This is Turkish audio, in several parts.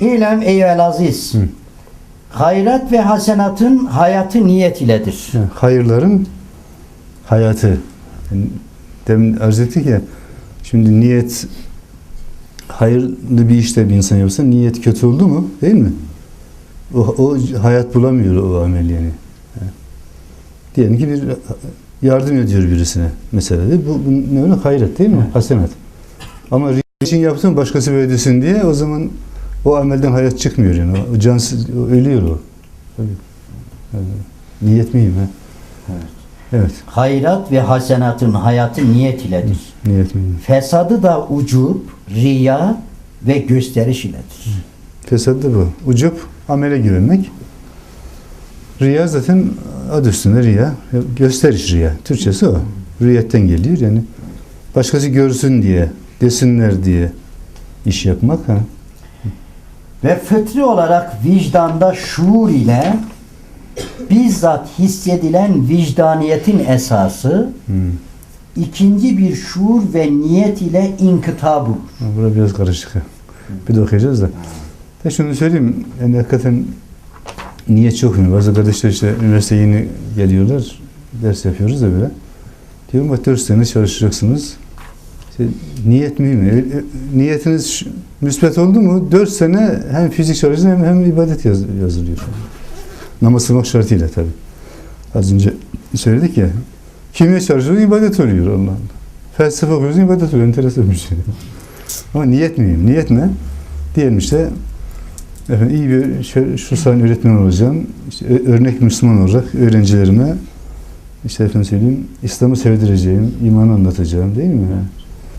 İlem eyvel aziz. Hı. Hayrat ve hasenatın hayatı niyet iledir. Hayırların hayatı. Demin arz ettik ya, şimdi niyet hayırlı bir işte bir insan yapsa niyet kötü oldu mu? Değil mi? O, o hayat bulamıyor o amel yani. Diyelim ki bir yardım ediyor birisine mesela. De. Bu, bu ne öyle? Hayret değil mi? Evet. Hasenat. Ama için yaptın başkası böylesin diye o zaman o amelden hayat çıkmıyor yani. O cansız, ölüyor o. Tabii. Yani niyet miyim ha? Evet. Evet. Hayrat ve hasenatın hayatı niyet iledir. Niyet miyim? Fesadı da ucub, riya ve gösteriş iledir. Fesat da bu. Ucup amele güvenmek. Riya zaten adı üstünde riya. Gösteriş riya. Türkçesi o. Riyetten geliyor yani. Başkası görsün diye, desinler diye iş yapmak. Ha. Ve fıtri olarak vicdanda şuur ile bizzat hissedilen vicdaniyetin esası Hmm. ikinci bir şuur ve niyet ile inkıta bulur. Ha, Bura biraz karışık. Bir de okuyacağız da. De şunu söyleyeyim. Yani hakikaten niyet çok mühim. Bazı kardeşler işte üniversite yeni geliyorlar. Ders yapıyoruz da böyle. Diyorum bak 4 sene çalışacaksınız. İşte niyet mühim. E, e, Niyetiniz müsbet oldu mu 4 sene hem fizik çalışın hem, hem ibadet yaz, yazılıyor. Namaz kılmak şartıyla tabi. Az önce söyledik ya. Kimya çalışıyoruz ibadet oluyor Allah. Felsefe okuyoruz ibadet oluyor. Enteresan bir şey. Ama niyet mühim. Niyet ne? Diyelim işte efendim iyi bir şu, şu öğretmen olacağım. İşte örnek Müslüman olarak öğrencilerime işte efendim söyleyeyim İslam'ı sevdireceğim, imanı anlatacağım değil mi?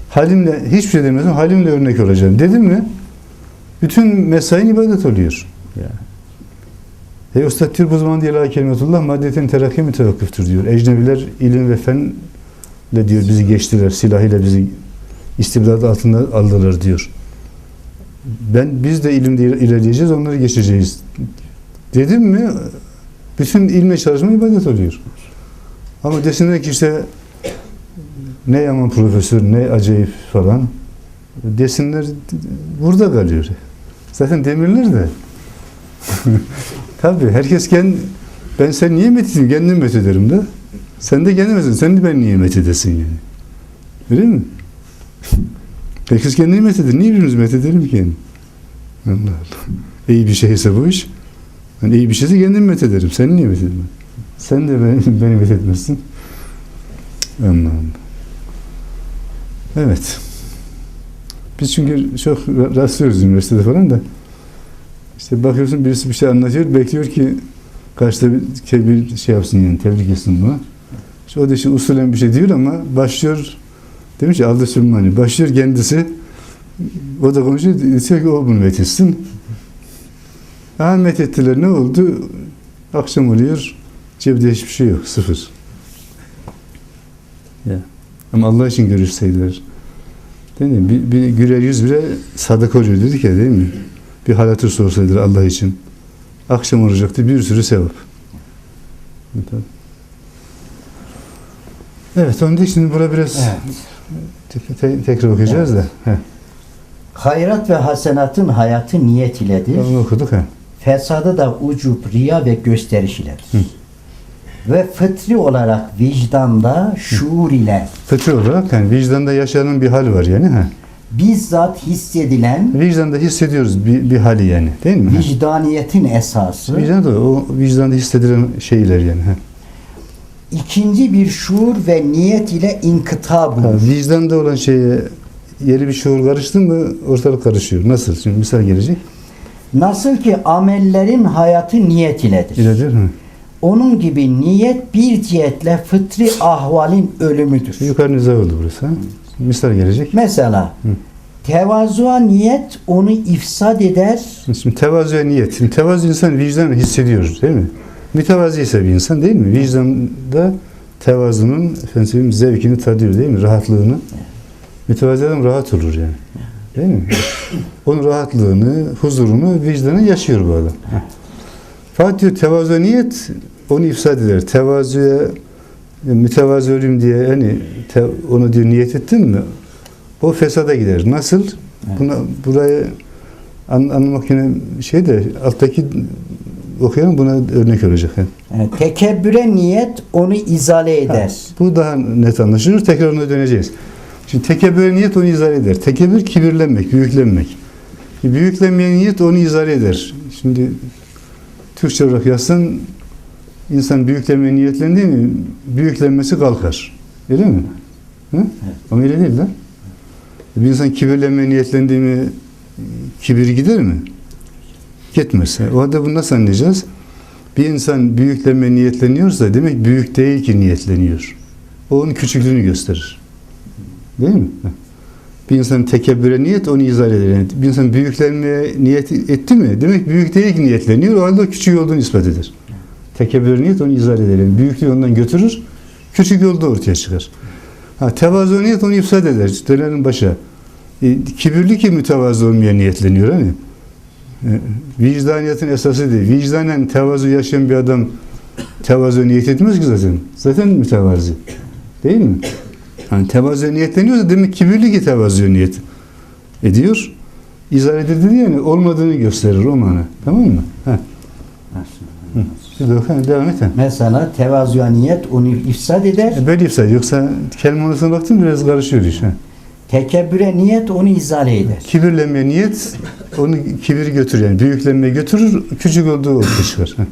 Halimle hiçbir şey demezdim. Halimle örnek olacağım. Dedim mi? Bütün mesain ibadet oluyor. Yani. Hey Üstad Türk uzmanı diye la kelimetullah maddetin terakki mütevakkıftır diyor. Ecnebiler ilim ve fenle diyor bizi geçtiler. Silahıyla bizi istibdat altında aldılar diyor. Ben biz de ilimde ilerleyeceğiz, onları geçeceğiz. Dedim mi bütün ilme çalışma ibadet oluyor. Ama desinler ki işte ne yaman profesör, ne acayip falan desinler burada kalıyor. Zaten demirler de. Tabii herkes kendi ben sen niye met edeyim? Kendim met ederim de. Sen de kendin. Sen de ben niye met edesin yani. Öyle mi? Herkes kendini met eder. Niye birbirimizi met edelim ki? Allah Allah. İyi bir şeyse bu iş. Ben iyi bir şeyse kendim met ederim. Sen niye met edemem? Sen de beni, beni met. Allah Allah. Evet. Biz çünkü çok rastlıyoruz üniversitede falan da. İşte bakıyorsun birisi bir şey anlatıyor, bekliyor ki karşıda bir, bir şey yapsın yani, tebrik etsin bunu. İşte o da işte usulen bir şey diyor ama başlıyor, demiş ya Aldı Süleyman'ı, başlıyor kendisi, o da konuşuyor, diyor ki o bunu methetsin. Ha methettiler, ne oldu? Akşam oluyor, cebde hiçbir şey yok, sıfır. Ya. Ama Allah için görüşseydiler. Değil mi? Bir, bir güler yüz bile sadık oluyor dedik ya değil mi? Bir hal hatır sorsaydılar Allah için. Akşam olacaktı bir sürü sevap. Evet onun için şimdi burada biraz Evet. te- te- tekrar okuyacağız da. Heh, Hayrat ve hasenatın hayatı niyet iledir. onu okuduk ha. Fesadı da ucup, riya ve gösteriş iledir. Ve fıtri olarak vicdanda şuur ile Fıtri olarak yani vicdanda yaşanan bir hal var yani. Ha. bizzat hissedilen Vicdanda hissediyoruz bir, bir hali yani değil mi? Vicdaniyetin esası Vicdanda o vicdanda hissedilen şeyler yani. Ha. ikinci bir şuur ve niyet ile inkıta Ha, bulur. vicdanda olan şeye yeri bir şuur karıştı mı ortalık karışıyor. Nasıl? Şimdi misal gelecek. Nasıl ki amellerin hayatı niyet iledir. İledir mi? Onun gibi niyet bir cihetle fıtri ahvalin ölümüdür. Yukarı nizah oldu burası. Ha? Misal gelecek. Mesela tevazuğa niyet onu ifsad eder. Şimdi tevazuya niyet. Şimdi tevazu insan vicdanı hissediyor değil mi? Mütevazi ise bir insan değil mi? Vicdanda tevazunun efendim zevkini tadıyor değil mi? Rahatlığını. Mütevazi adam rahat olur yani. Değil mi? Onun rahatlığını, huzurunu, vicdanı yaşıyor bu adam. Diyor tevazu niyet onu ifsad eder. Tevazuya mütevazı olayım diye hani te, onu diyor niyet ettin mi? O fesada gider. Nasıl? Buna, buraya An, anlamak yine şey de alttaki okuyan buna örnek olacak. Yani. E, tekebbüre niyet onu izale eder. Bu daha net anlaşılır. Tekrar ona döneceğiz. Şimdi tekebbüre niyet onu izah eder. Tekebbür kibirlenmek, büyüklenmek. Büyüklenmeyen niyet onu izah eder. Şimdi Türkçe olarak yazsan insan büyüklenmeye niyetlendi mi büyüklenmesi kalkar. Öyle mi? Hı? Ama öyle değil lan. Bir insan kibirlenmeye niyetlendi mi kibir gider mi? Gitmez. O halde bunu nasıl anlayacağız? Bir insan büyüklenmeye niyetleniyorsa demek büyük değil ki niyetleniyor. O onun küçüklüğünü gösterir. Değil mi? Bir insan tekebbüre niyet onu izah eder. Yani bir insan büyüklenmeye niyet etti mi? Demek büyük değil ki niyetleniyor. O halde o küçük olduğunu ispat eder. Tekebbüre niyet onu izah. Yani büyüklüğü ondan götürür. Küçük yolda ortaya çıkar. Ha, tevazu niyet onu ifsad eder. Dönerin başa. E, kibirli ki mütevazı olmaya niyetleniyor. Hani? E, vicdaniyetin esası değil. Vicdanen tevazu yaşayan bir adam tevazu niyet etmez ki zaten. Zaten mütevazi. Değil mi? Yani tevazu niyetleniyorsa demek kibirli ki tevazu niyet ediyor. İzah edildi yani olmadığını gösterir o mana. Tamam mı? Ha. Bir de devam et. ha. Mesela tevazuya niyet onu ifsad eder. E, Böyle ifsad. Yoksa kelime anasına baktım biraz karışıyor iş. Ha. Tekebbüre niyet onu izale eder. Kibirlenme niyet onu kibir götürür yani büyüklenmeye götürür küçük olduğu ortaya çıkar. Ha.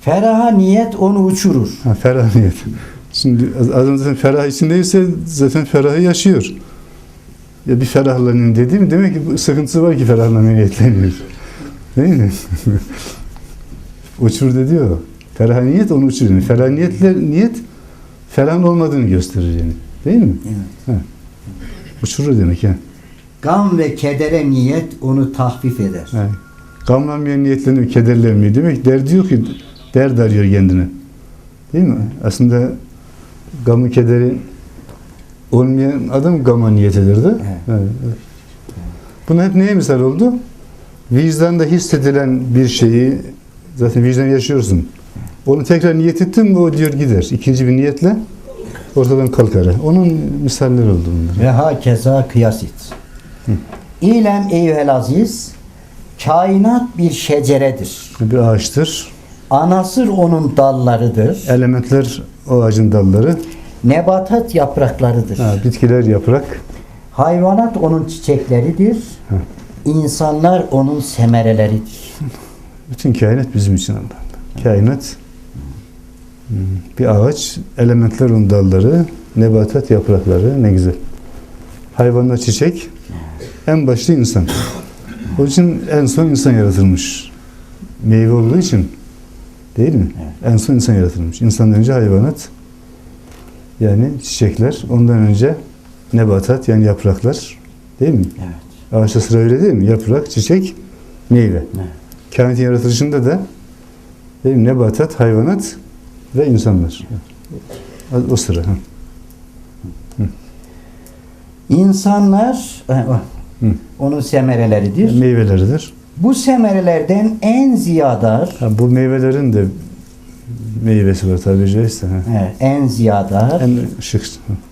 Feraha niyet onu uçurur. Ha, ferah niyet. Şimdi adam zaten ferah içindeyse zaten ferahı yaşıyor. Ya bir ferahlanayım dediğim demek ki bu sıkıntısı var ki ferahlanmaya niyetleniyor. Değil mi? Uçur de diyor. Ferah niyet onu uçurur. Yani ferah niyetler niyet ferahın olmadığını gösterir yani. Değil mi? Evet. Ha. Uçurur demek ya. Gam ve kedere niyet onu tahfif eder. Yani. Gamlanmayan niyetleniyor, kederlenmiyor. Demek derdi yok ki dert arıyor kendine. Değil mi? Aslında gamı kederi olmayan adam gama niyet ederdi. Evet. Evet. evet. Buna hep neye misal oldu? Vicdanda hissedilen bir şeyi zaten vicdan yaşıyorsun. Onu tekrar niyet ettin mi o diyor gider. İkinci bir niyetle ortadan kalkar. Onun misalleri oldu bunlar. Ve hakeza kıyas et. İlem eyvel aziz, kainat bir şeceredir. Bir ağaçtır. Anasır onun dallarıdır. Elementler o ağacın dalları. Nebatat yapraklarıdır. Ha, bitkiler yaprak. Hayvanat onun çiçekleridir. Ha. İnsanlar onun semereleridir. Bütün kainat bizim için Allah'ım. Kainat hmm, bir ağaç, elementler onun dalları, nebatat yaprakları ne güzel. Hayvanlar çiçek, en başta insan. O için en son insan yaratılmış. Meyve olduğu için değil mi? En son insan yaratılmış. İnsandan önce hayvanat yani çiçekler, ondan önce nebatat yani yapraklar değil mi? Evet. Ağaçta sıra öyle değil mi? Yaprak, çiçek, meyve. Kainatın yaratılışında da mi? nebatat, hayvanat ve insanlar. O sıra. İnsanlar e, onun semereleridir. Meyveleridir. Bu semerelerden en ziyadar Ha, bu meyvelerin de meyvesi var tabi caizse. Evet, en ziyadar En şık.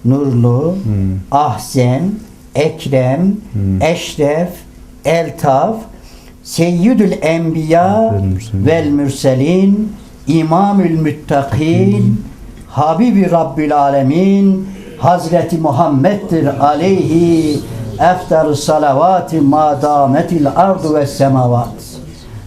nurlu, Hmm. ahsen, ekrem, Hmm. eşref, eltaf, seyyidül enbiya Vel mürselin. imamül müttakin, Habibi Rabbül Alemin, Hazreti Muhammed'dir aleyhi eftar salavati ma dametil ardu ve semavat.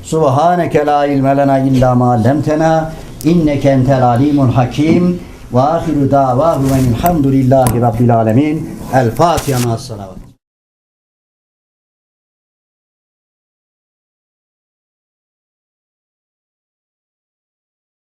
Subhaneke la ilme lena illa ma allamtena inneke entel alimun hakim ve ahiru davahu ve elhamdülillahi rabbil alemin. El Fatiha ma salavat.